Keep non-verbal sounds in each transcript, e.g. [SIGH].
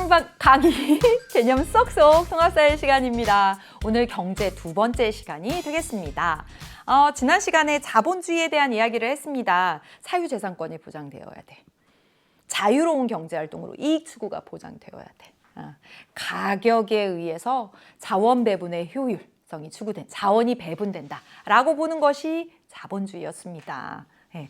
풀방 강의 [LAUGHS] 개념 쏙쏙 통합사회 시간입니다. 오늘 경제 두 번째 시간이 되겠습니다. 어, 지난 시간에 자본주의에 대한 이야기를 했습니다. 사유재산권이 보장되어야 돼. 자유로운 경제활동으로 이익 추구가 보장되어야 돼. 어, 가격에 의해서 자원 배분의 효율성이 추구된 자원이 배분된다라고 보는 것이 자본주의였습니다. 예.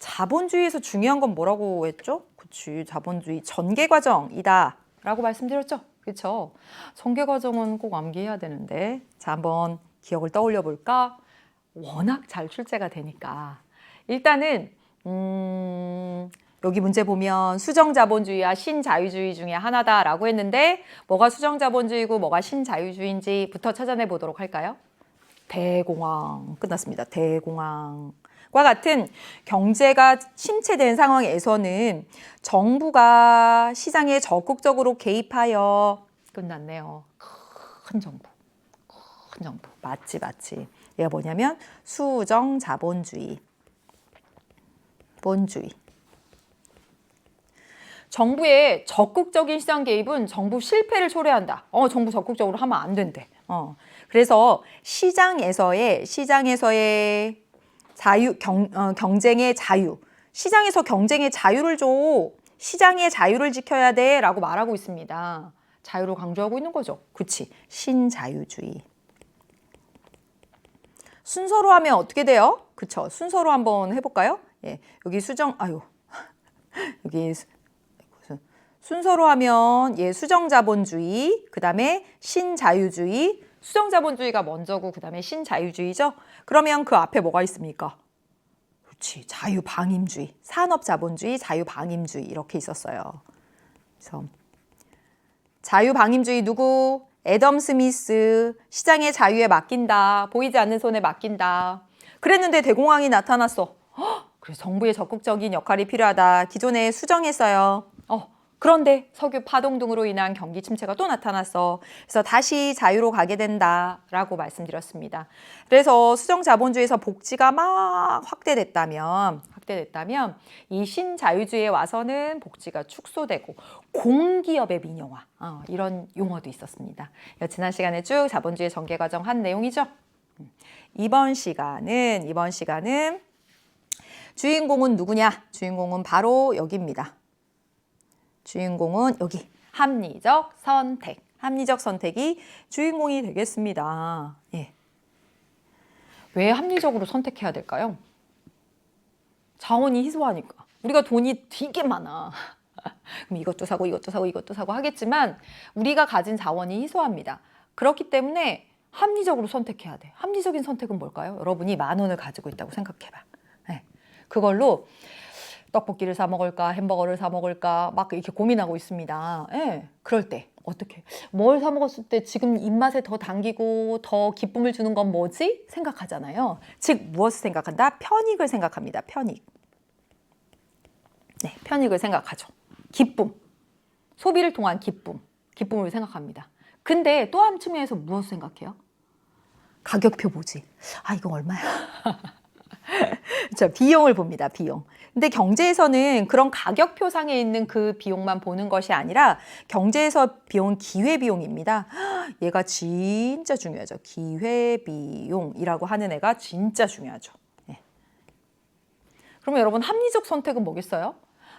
자본주의에서 중요한 건 뭐라고 했죠? 그치, 자본주의 전개 과정이다라고 말씀드렸죠. 그렇죠? 전개 과정은 꼭 암기해야 되는데, 자 한번 기억을 떠올려 볼까? 워낙 잘 출제가 되니까 일단은 음, 여기 문제 보면 수정 자본주의와 신자유주의 중에 하나다라고 했는데 뭐가 수정 자본주의고 뭐가 신자유주의인지부터 찾아내 보도록 할까요? 대공황 끝났습니다. 대공황. 과 같은 경제가 침체된 상황에서는 정부가 시장에 적극적으로 개입하여 끝났네요. 큰 정부. 큰 정부. 맞지, 맞지. 얘가 뭐냐면 수정 자본주의. 본주의. 정부의 적극적인 시장 개입은 정부 실패를 초래한다. 어, 정부 적극적으로 하면 안 된대. 어. 그래서 시장에서의 시장에서의 자유 경, 어, 경쟁의 자유 시장에서 경쟁의 자유를 줘 시장의 자유를 지켜야 돼 라고 말하고 있습니다. 자유를 강조하고 있는 거죠. 그치 신자유주의 순서로 하면 어떻게 돼요? 그쵸 순서로 한번 해볼까요? 예 여기 수정 아유 [LAUGHS] 여기 수- 순서로 하면 예 수정자본주의 그 다음에 신자유주의 수정자본주의가 먼저고 그다음에 신자유주의죠. 그러면 그 앞에 뭐가 있습니까? 그렇지. 자유방임주의, 산업자본주의, 자유방임주의 이렇게 있었어요. 그래서 자유방임주의 누구? 애덤 스미스 시장의 자유에 맡긴다. 보이지 않는 손에 맡긴다. 그랬는데 대공황이 나타났어. 헉, 그래서 정부의 적극적인 역할이 필요하다. 기존에 수정했어요. 어, 그런데 석유 파동 등으로 인한 경기 침체가 또 나타났어. 그래서 다시 자유로 가게 된다라고 말씀드렸습니다. 그래서 수정 자본주의에서 복지가 막 확대됐다면 확대됐다면 이 신자유주의에 와서는 복지가 축소되고 공기업의 민영화 어, 이런 용어도 있었습니다. 지난 시간에 쭉 자본주의 전개 과정 한 내용이죠. 음. 이번 시간은 이번 시간은 주인공은 누구냐? 주인공은 바로 여기입니다. 주인공은 여기 합리적 선택. 합리적 선택이 주인공이 되겠습니다. 예. 왜 합리적으로 선택해야 될까요? 자원이 희소하니까. 우리가 돈이 되게 많아. [LAUGHS] 그럼 이것도 사고 이것도 사고 이것도 사고 하겠지만 우리가 가진 자원이 희소합니다. 그렇기 때문에 합리적으로 선택해야 돼. 합리적인 선택은 뭘까요? 여러분이 만 원을 가지고 있다고 생각해봐. 네. 그걸로 떡볶이를 사 먹을까 햄버거를 사 먹을까 막 이렇게 고민하고 있습니다. 예. 그럴 때 어떻게 뭘 사 먹었을 때 지금 입맛에 더 당기고 더 기쁨을 주는 건 뭐지? 생각하잖아요. 즉 무엇을 생각한다? 편익을 생각합니다. 편익. 네, 편익을 생각하죠. 기쁨. 소비를 통한 기쁨. 기쁨을 생각합니다. 근데 또 한 측면에서 무엇을 생각해요? 가격표 보지. 아, 이거 얼마야? [LAUGHS] 자, 비용을 봅니다. 비용. 근데 경제에서는 그런 가격표상에 있는 그 비용만 보는 것이 아니라 경제에서 비용은 기회비용입니다. [GASPS] 얘가 진짜 중요하죠. 기회비용이라고 하는 애가 진짜 중요하죠. 예. 그러면 여러분 합리적 선택은 뭐겠어요?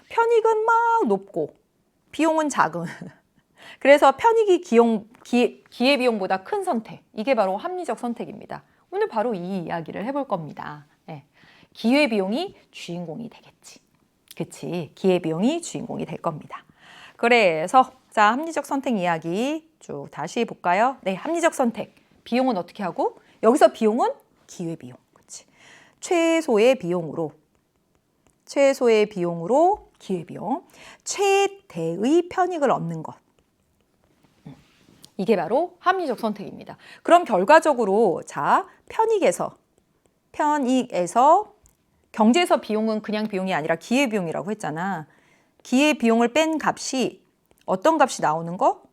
편익은 막 높고 비용은 작은. [LAUGHS] 그래서 편익이 기용, 기, 기회비용보다 큰 선택. 이게 바로 합리적 선택입니다. 오늘 바로 이 이야기를 해볼 겁니다. 예. 기회비용이 주인공이 되겠지. 그치. 기회비용이 주인공이 될 겁니다. 그래서, 자, 합리적 선택 이야기 쭉 다시 볼까요? 네, 합리적 선택. 비용은 어떻게 하고? 여기서 비용은 기회비용. 그치. 최소의 비용으로, 최소의 비용으로 기회비용. 최대의 편익을 얻는 것. 음, 이게 바로 합리적 선택입니다. 그럼 결과적으로, 자, 편익에서, 편익에서 경제에서 비용은 그냥 비용이 아니라 기회비용이라고 했잖아. 기회비용을 뺀 값이 어떤 값이 나오는 거?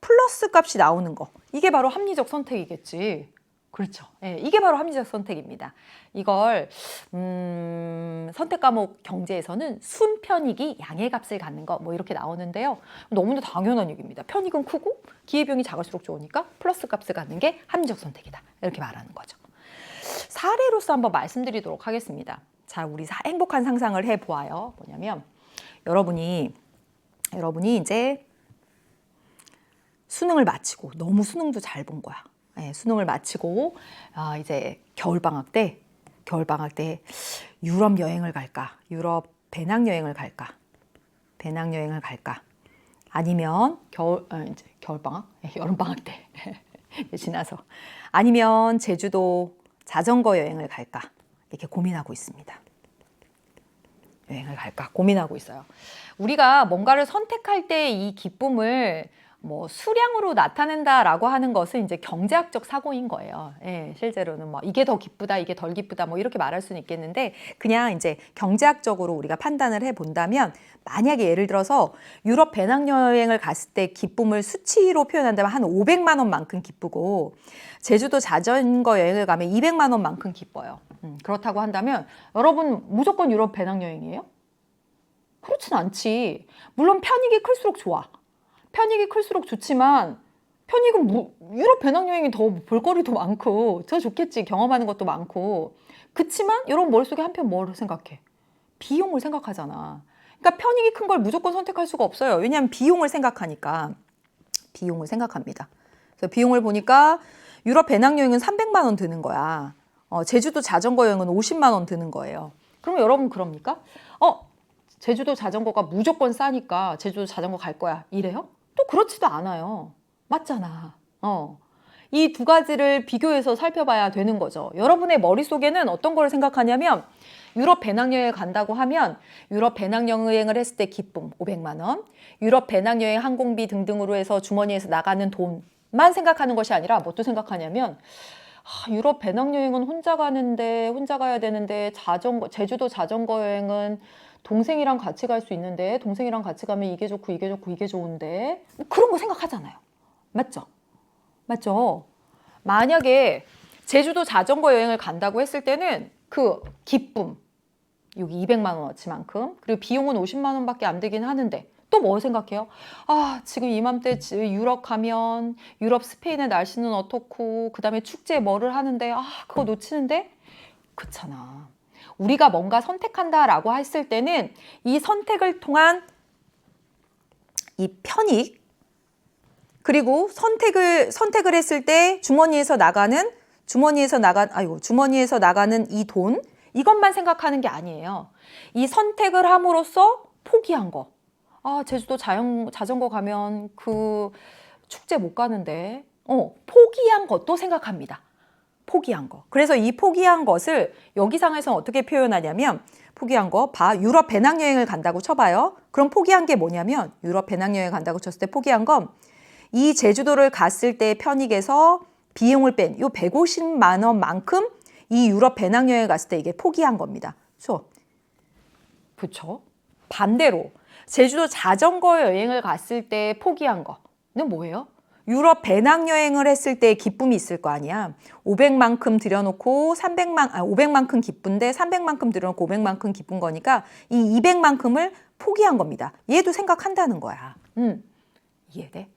플러스 값이 나오는 거. 이게 바로 합리적 선택이겠지. 그렇죠. 예, 이게 바로 합리적 선택입니다. 이걸 음, 선택 과목 경제에서는 순 편익이 양의 값을 갖는 거 뭐 이렇게 나오는데요. 너무나 당연한 얘기입니다. 편익은 크고 기회비용이 작을수록 좋으니까 플러스 값을 갖는 게 합리적 선택이다. 이렇게 말하는 거죠. 사례로서 한번 말씀드리도록 하겠습니다. 자, 우리 사- 행복한 상상을 해 보아요. 뭐냐면 여러분이 여러분이 이제 수능을 마치고 너무 수능도 잘 본 거야. 예, 수능을 마치고 아, 이제 겨울 방학 때 겨울 방학 때 유럽 여행을 갈까? 유럽 배낭 여행을 갈까? 배낭 여행을 갈까? 아니면 겨울 어, 이제 겨울 방학, 여름 방학 때 [LAUGHS] 지나서 아니면 제주도 자전거 여행을 갈까? 이렇게 고민하고 있습니다. 여행을 갈까 고민하고 있어요. 우리가 뭔가를 선택할 때 이 기쁨을 뭐 수량으로 나타낸다라고 하는 것은 이제 경제학적 사고인 거예요. 예, 실제로는 뭐 이게 더 기쁘다, 이게 덜 기쁘다, 뭐 이렇게 말할 수는 있겠는데 그냥 이제 경제학적으로 우리가 판단을 해 본다면 만약에 예를 들어서 유럽 배낭여행을 갔을 때 기쁨을 수치로 표현한다면 한 500만 원만큼 기쁘고 제주도 자전거 여행을 가면 200만 원만큼 기뻐요. 음, 그렇다고 한다면 여러분 무조건 유럽 배낭여행이에요? 그렇진 않지. 물론 편익이 클수록 좋아. 편익이 클수록 좋지만 편익은 무, 유럽 배낭여행이 더 볼거리도 많고 더 좋겠지. 경험하는 것도 많고. 그치만 여러분 머릿속에 한편 뭘 생각해? 비용을 생각하잖아. 그러니까 편익이 큰 걸 무조건 선택할 수가 없어요. 왜냐하면 비용을 생각하니까. 비용을 생각합니다. 그래서 비용을 보니까 유럽 배낭여행은 300만 원 드는 거야. 어, 제주도 자전거 여행은 50만 원 드는 거예요. 그러면 여러분 그럽니까? 어, 제주도 자전거가 무조건 싸니까 제주도 자전거 갈 거야. 이래요? 또 그렇지도 않아요. 맞잖아. 어. 이 두 가지를 비교해서 살펴봐야 되는 거죠. 여러분의 머릿속에는 어떤 걸 생각하냐면 유럽 배낭여행 간다고 하면 유럽 배낭여행을 했을 때 기쁨 500만 원, 유럽 배낭여행 항공비 등등으로 해서 주머니에서 나가는 돈만 생각하는 것이 아니라 뭣도 생각하냐면 아, 유럽 배낭여행은 혼자 가는데 혼자 가야 되는데 자전거 제주도 자전거 여행은 동생이랑 같이 갈 수 있는데 동생이랑 같이 가면 이게 좋고 이게 좋고 이게 좋은데 뭐 그런 거 생각하잖아요. 맞죠? 맞죠? 만약에 제주도 자전거 여행을 간다고 했을 때는 그 기쁨 여기 200만 원어치만큼 그리고 비용은 50만 원밖에 안 되긴 하는데 또 뭐 생각해요? 아 지금 이맘때 지- 유럽 가면 유럽 스페인의 날씨는 어떻고 그 다음에 축제에 뭐를 하는데 아 그거 놓치는데 그렇잖아. 우리가 뭔가 선택한다라고 했을 때는 이 선택을 통한 이 편익 그리고 선택을 선택을 했을 때 주머니에서 나가는 주머니에서 나간 아이고 주머니에서 나가는 이 돈 이것만 생각하는 게 아니에요. 이 선택을 함으로써 포기한 거. 아 제주도 자연, 자전거 가면 그 축제 못 가는데 어 포기한 것도 생각합니다. 포기한 거. 그래서 이 포기한 것을 여기상에서 어떻게 표현하냐면 포기한 거, 봐. 유럽 배낭여행을 간다고 쳐봐요. 그럼 포기한 게 뭐냐면 유럽 배낭여행 간다고 쳤을 때 포기한 건 이 제주도를 갔을 때 편익에서 비용을 뺀 요 150만 원만큼 이 유럽 배낭여행 갔을 때 이게 포기한 겁니다. 그렇죠? 그쵸? 반대로 제주도 자전거 여행을 갔을 때 포기한 거는 뭐예요? 유럽 배낭 여행을 했을 때 기쁨이 있을 거 아니야. 500만큼 들여놓고 300만, 아, 500만큼 기쁜데 300만큼 들여놓고 500만큼 기쁜 거니까 이 200만큼을 포기한 겁니다. 얘도 생각한다는 거야. 음, 이해돼?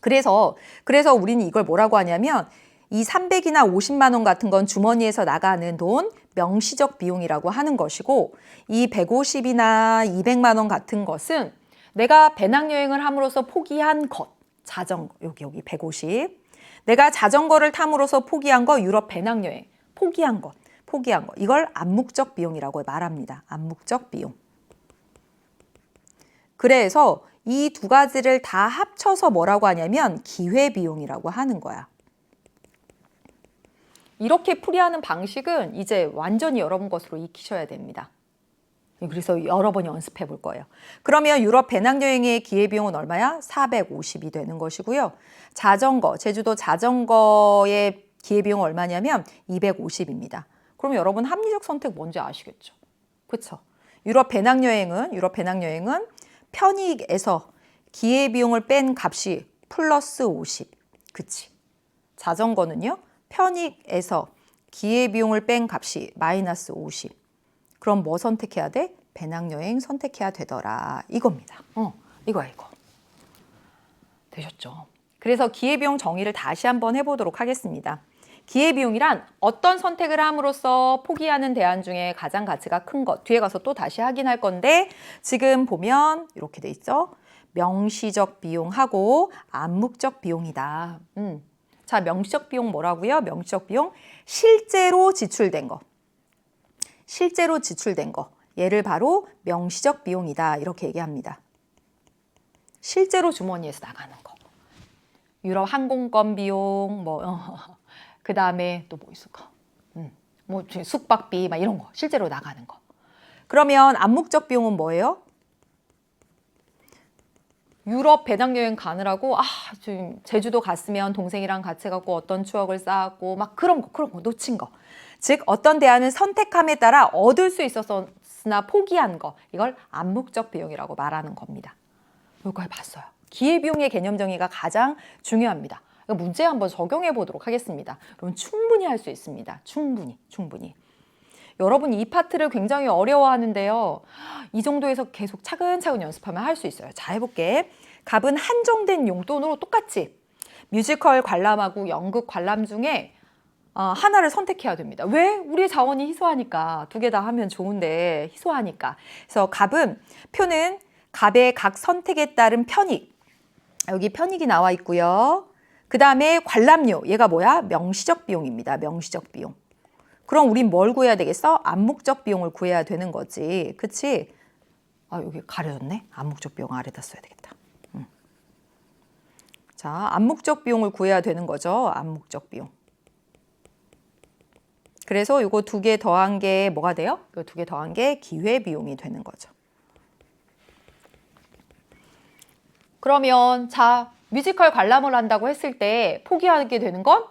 그래서, 그래서 우리는 이걸 뭐라고 하냐면 이 300이나 50만 원 같은 건 주머니에서 나가는 돈, 명시적 비용이라고 하는 것이고 이 150이나 200만 원 같은 것은 내가 배낭 여행을 함으로써 포기한 것, 자전거 여기 여기 150. 내가 자전거를 탐으로써 포기한 거 유럽 배낭 여행 포기한 것, 포기한 거 이걸 암묵적 비용이라고 말합니다. 암묵적 비용. 그래서 이 두 가지를 다 합쳐서 뭐라고 하냐면 기회 비용이라고 하는 거야. 이렇게 풀이하는 방식은 이제 완전히 여러분 것으로 익히셔야 됩니다. 그래서 여러 번 연습해 볼 거예요. 그러면 유럽 배낭여행의 기회비용은 얼마야? 450이 되는 것이고요. 자전거, 제주도 자전거의 기회비용은 얼마냐면 250입니다. 그럼 여러분 합리적 선택 뭔지 아시겠죠? 그렇죠? 유럽 배낭여행은 유럽 배낭여행은 편익에서 기회비용을 뺀 값이 플러스 50. 그치? 자전거는요? 편익에서 기회비용을 뺀 값이 마이너스 50. 그럼 뭐 선택해야 돼? 배낭여행 선택해야 되더라. 이겁니다. 어, 이거야, 이거. 되셨죠? 그래서 기회비용 정의를 다시 한번 해보도록 하겠습니다. 기회비용이란 어떤 선택을 함으로써 포기하는 대안 중에 가장 가치가 큰 것. 뒤에 가서 또 다시 확인할 건데 지금 보면 이렇게 돼 있죠. 명시적 비용하고 암묵적 비용이다. 음. 자, 명시적 비용 뭐라고요? 명시적 비용 실제로 지출된 거. 실제로 지출된 거. 얘를 바로 명시적 비용이다. 이렇게 얘기합니다. 실제로 주머니에서 나가는 거. 유럽 항공권 비용, 뭐, 어, [LAUGHS] 그 다음에 또 뭐 있을까? 음, 뭐 숙박비, 막 이런 거. 실제로 나가는 거. 그러면 암묵적 비용은 뭐예요? 유럽 배낭 여행 가느라고 아 지금 제주도 갔으면 동생이랑 같이 가고 어떤 추억을 쌓았고 막 그런 거 그런 거 놓친 거. 즉 어떤 대안을 선택함에 따라 얻을 수 있었으나 포기한 거 이걸 암묵적 비용이라고 말하는 겁니다. 이걸 봤어요. 기회비용의 개념 정의가 가장 중요합니다. 문제 한번 적용해 보도록 하겠습니다. 그럼 충분히 할 수 있습니다. 충분히 충분히. 여러분이 이 파트를 굉장히 어려워하는데요. 이 정도에서 계속 차근차근 연습하면 할 수 있어요. 자, 해볼게. 값은 한정된 용돈으로 똑같이 뮤지컬 관람하고 연극 관람 중에 어, 하나를 선택해야 됩니다. 왜? 우리의 자원이 희소하니까. 두 개 다 하면 좋은데 희소하니까. 그래서 값은 표는 값의 각 선택에 따른 편익. 여기 편익이 나와 있고요. 그 다음에 관람료. 얘가 뭐야? 명시적 비용입니다. 명시적 비용. 그럼 우린 뭘 구해야 되겠어? 암묵적 비용을 구해야 되는 거지. 그치? 아, 여기 가려졌네. 암묵적 비용 아래다 써야 되겠다. 음. 자, 암묵적 비용을 구해야 되는 거죠. 암묵적 비용. 그래서 이거 두 개 더한 게 뭐가 돼요? 이거 두개 더한 게 기회 비용이 되는 거죠. 그러면 자, 뮤지컬 관람을 한다고 했을 때 포기하게 되는 건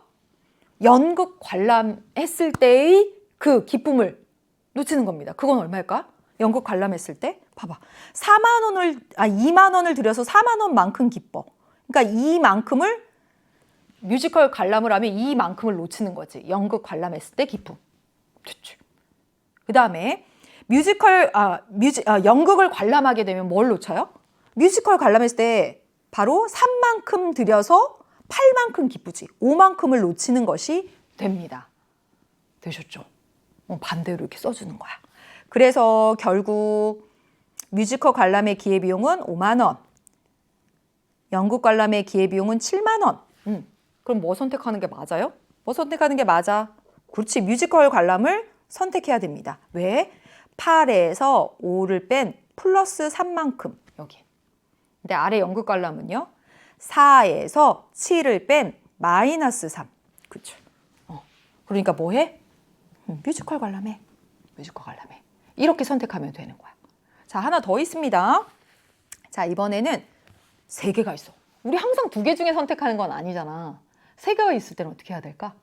연극 관람했을 때의 그 기쁨을 놓치는 겁니다. 그건 얼마일까? 연극 관람했을 때 봐봐. 4만 원을 아 2만 원을 들여서 4만 원만큼 기뻐. 그러니까 이만큼을 뮤지컬 관람을 하면 이만큼을 놓치는 거지. 연극 관람했을 때 기쁨. 좋지. 그다음에 뮤지컬 아 뮤지 아, 연극을 관람하게 되면 뭘 놓쳐요? 뮤지컬 관람했을 때 바로 3만큼 들여서 8만큼 기쁘지. 5만큼을 놓치는 것이 됩니다. 되셨죠? 어, 반대로 이렇게 써주는 거야. 그래서 결국 뮤지컬 관람의 기회비용은 5만 원, 연극 관람의 기회비용은 7만 원. 음, 그럼 뭐 선택하는 게 맞아요? 뭐 선택하는 게 맞아? 그렇지, 뮤지컬 관람을 선택해야 됩니다. 왜? 8에서 5를 뺀 플러스 3만큼 여기. 근데 아래 연극 관람은요? 4에서 7을 뺀 마이너스 3. 그쵸. 어. 그러니까 뭐 해? 음, 뮤지컬 관람해. 뮤지컬 관람해. 이렇게 선택하면 되는 거야. 자, 하나 더 있습니다. 자, 이번에는 세 개가 있어. 우리 항상 두 개 중에 선택하는 건 아니잖아. 세 개가 있을 때는 어떻게 해야 될까?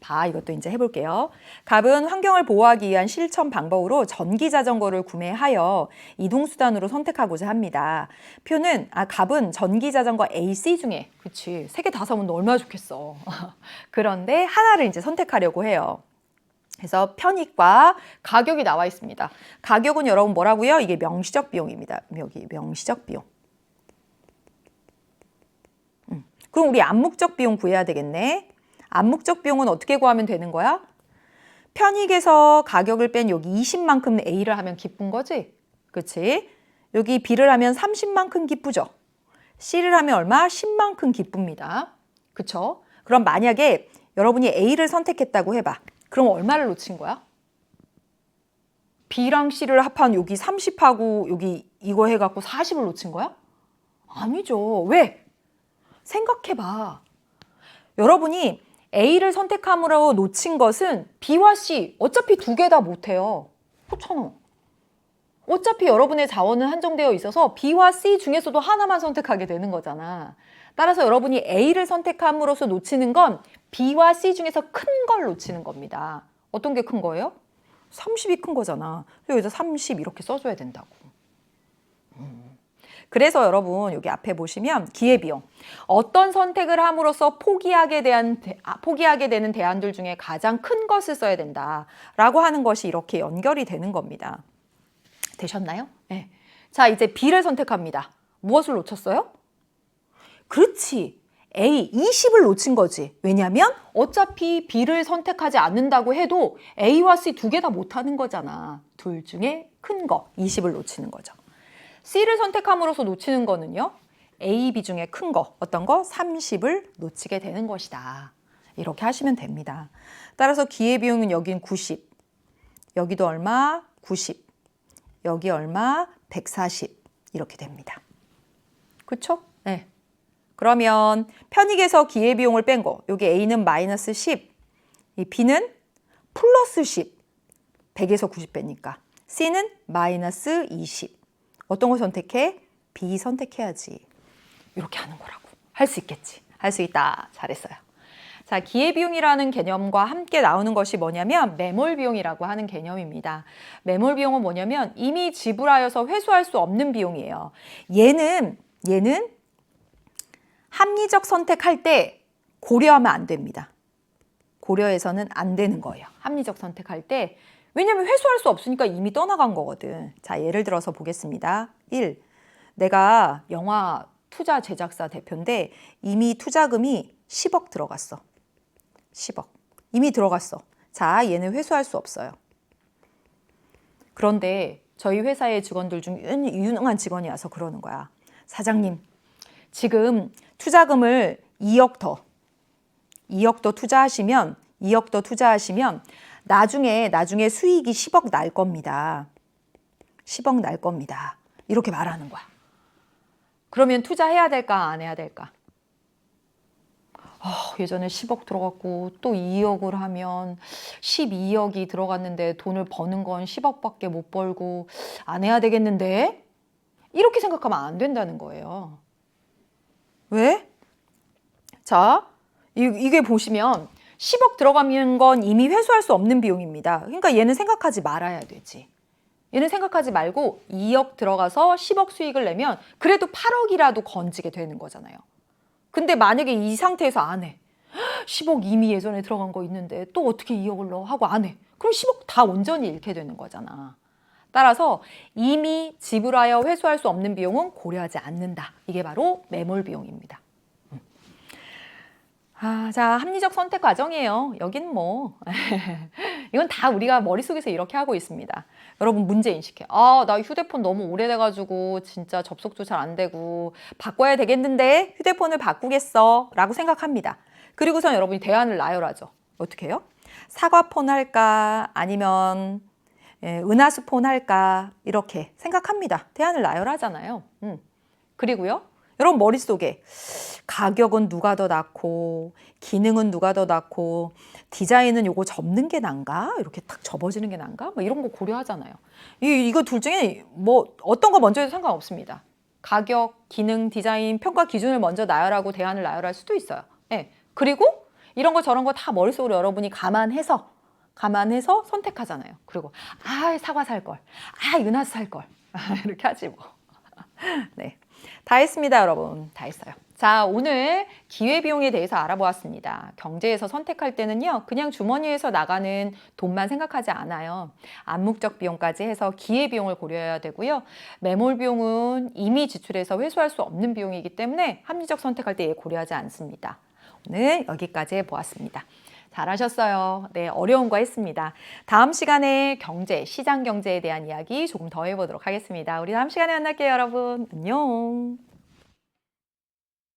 봐, 이것도 이제 해볼게요. 갑은 환경을 보호하기 위한 실천 방법으로 전기 자전거를 구매하여 이동 수단으로 선택하고자 합니다. 표는, 아, 갑은 전기 자전거 AC 중에, 그치, 세 개 다 사면 얼마나 좋겠어. [LAUGHS] 그런데 하나를 이제 선택하려고 해요. 그래서 편익과 가격이 나와 있습니다. 가격은 여러분 뭐라고요? 이게 명시적 비용입니다. 여기 명시적 비용. 음, 그럼 우리 암묵적 비용 구해야 되겠네. 암묵적 비용은 어떻게 구하면 되는 거야? 편익에서 가격을 뺀 여기 20만큼 A를 하면 기쁜 거지? 그치? 여기 B를 하면 30만큼 기쁘죠? C를 하면 얼마? 10만큼 기쁩니다. 그쵸? 그럼 만약에 여러분이 A를 선택했다고 해봐. 그럼 얼마를 놓친 거야? B랑 C를 합한 여기 30하고 여기 이거 해갖고 40을 놓친 거야? 아니죠. 왜? 생각해봐. 여러분이 A를 선택함으로 놓친 것은 B와 C 어차피 두 개 다 못해요. 그렇잖아. 어차피 여러분의 자원은 한정되어 있어서 B와 C 중에서도 하나만 선택하게 되는 거잖아. 따라서 여러분이 A를 선택함으로써 놓치는 건 B와 C 중에서 큰 걸 놓치는 겁니다. 어떤 게 큰 거예요? 30이 큰 거잖아. 여기다 30 이렇게 써줘야 된다고. 음. 그래서 여러분 여기 앞에 보시면 기회비용 어떤 선택을 함으로써 포기하게 대한 대- 아, 포기하게 되는 대안들 중에 가장 큰 것을 써야 된다라고 하는 것이 이렇게 연결이 되는 겁니다. 되셨나요? 네. 자 이제 B를 선택합니다. 무엇을 놓쳤어요? 그렇지. A 20을 놓친 거지. 왜냐하면 어차피 B를 선택하지 않는다고 해도 A와 C 두 개 다 못하는 거잖아. 둘 중에 큰 거 20을 놓치는 거죠. C를 선택함으로써 놓치는 거는요. A, B 중에 큰 거, 어떤 거? 30을 놓치게 되는 것이다. 이렇게 하시면 됩니다. 따라서 기회비용은 여긴 90, 여기도 얼마? 90, 여기 얼마? 140 이렇게 됩니다. 그쵸? 네. 그러면 편익에서 기회비용을 뺀 거, 여기 A는 마이너스 10, 이 B는 플러스 10, 100에서 90 빼니까 C는 마이너스 20. 어떤 거 선택해? B 선택해야지. 이렇게 하는 거라고. 할 수 있겠지. 할 수 있다. 잘했어요. 자, 기회비용이라는 개념과 함께 나오는 것이 뭐냐면 매몰비용이라고 하는 개념입니다. 매몰비용은 뭐냐면 이미 지불하여서 회수할 수 없는 비용이에요. 얘는 얘는 합리적 선택할 때 고려하면 안 됩니다. 고려해서는 안 되는 거예요. 합리적 선택할 때 왜냐면 회수할 수 없으니까 이미 떠나간 거거든. 자, 예를 들어서 보겠습니다. 1. 내가 영화 투자 제작사 대표인데 이미 투자금이 10억 들어갔어. 10억. 이미 들어갔어. 자, 얘는 회수할 수 없어요. 그런데 저희 회사의 직원들 중 유- 유능한 직원이 와서 그러는 거야. 사장님, 지금 투자금을 2억 더, 2억 더 투자하시면, 2억 더 투자하시면 나중에, 나중에 수익이 10억 날 겁니다. 10억 날 겁니다. 이렇게 말하는 거야. 그러면 투자해야 될까, 안 해야 될까? 아, 예전에 10억 들어갔고 또 2억을 하면 12억이 들어갔는데 돈을 버는 건 10억밖에 못 벌고 안 해야 되겠는데? 이렇게 생각하면 안 된다는 거예요. 왜? 자, 이, 이게 보시면 10억 들어가는 건 이미 회수할 수 없는 비용입니다. 그러니까 얘는 생각하지 말아야 되지. 얘는 생각하지 말고 2억 들어가서 10억 수익을 내면 그래도 8억이라도 건지게 되는 거잖아요. 근데 만약에 이 상태에서 안 해. [GASPS] 10억 이미 예전에 들어간 거 있는데 또 어떻게 2억을 넣어 하고 안 해. 그럼 10억 다 온전히 잃게 되는 거잖아. 따라서 이미 지불하여 회수할 수 없는 비용은 고려하지 않는다. 이게 바로 매몰 비용입니다. 음. 아, 자, 합리적 선택 과정이에요. 여긴 뭐. [LAUGHS] 이건 다 우리가 머릿속에서 이렇게 하고 있습니다. 여러분 문제 인식해. 아, 나 휴대폰 너무 오래돼가지고 진짜 접속도 잘 안 되고 바꿔야 되겠는데 휴대폰을 바꾸겠어. 라고 생각합니다. 그리고선 여러분이 대안을 나열하죠. 어떻게 해요? 사과폰 할까? 아니면 예, 은하수폰 할까? 이렇게 생각합니다. 대안을 나열하잖아요. 음. 그리고요. 여러분 머릿속에 가격은 누가 더 낫고 기능은 누가 더 낫고 디자인은 요거 접는 게 난가? 이렇게 탁 접어지는 게 난가? 뭐 이런 거 고려하잖아요. 이, 이거 둘 중에 뭐 어떤 거 먼저 해도 상관없습니다. 가격, 기능, 디자인, 평가 기준을 먼저 나열하고 대안을 나열할 수도 있어요. 예. 그리고 이런 거 저런 거 다 머릿속으로 여러분이 감안해서 감안해서 선택하잖아요. 그리고 아 사과 살 걸, 아 은하수 살걸 [LAUGHS] 이렇게 하지 뭐. [LAUGHS] 네, 다 했습니다, 여러분. 다 했어요. 자, 오늘 기회비용에 대해서 알아보았습니다. 경제에서 선택할 때는요, 그냥 주머니에서 나가는 돈만 생각하지 않아요. 암묵적 비용까지 해서 기회비용을 고려해야 되고요. 매몰 비용은 이미 지출해서 회수할 수 없는 비용이기 때문에 합리적 선택할 때 고려하지 않습니다. 오늘 여기까지 해보았습니다. 잘하셨어요. 네, 어려운 거 했습니다. 다음 시간에 경제, 시장 경제에 대한 이야기 조금 더 해보도록 하겠습니다. 우리 다음 시간에 만날게요, 여러분. 안녕.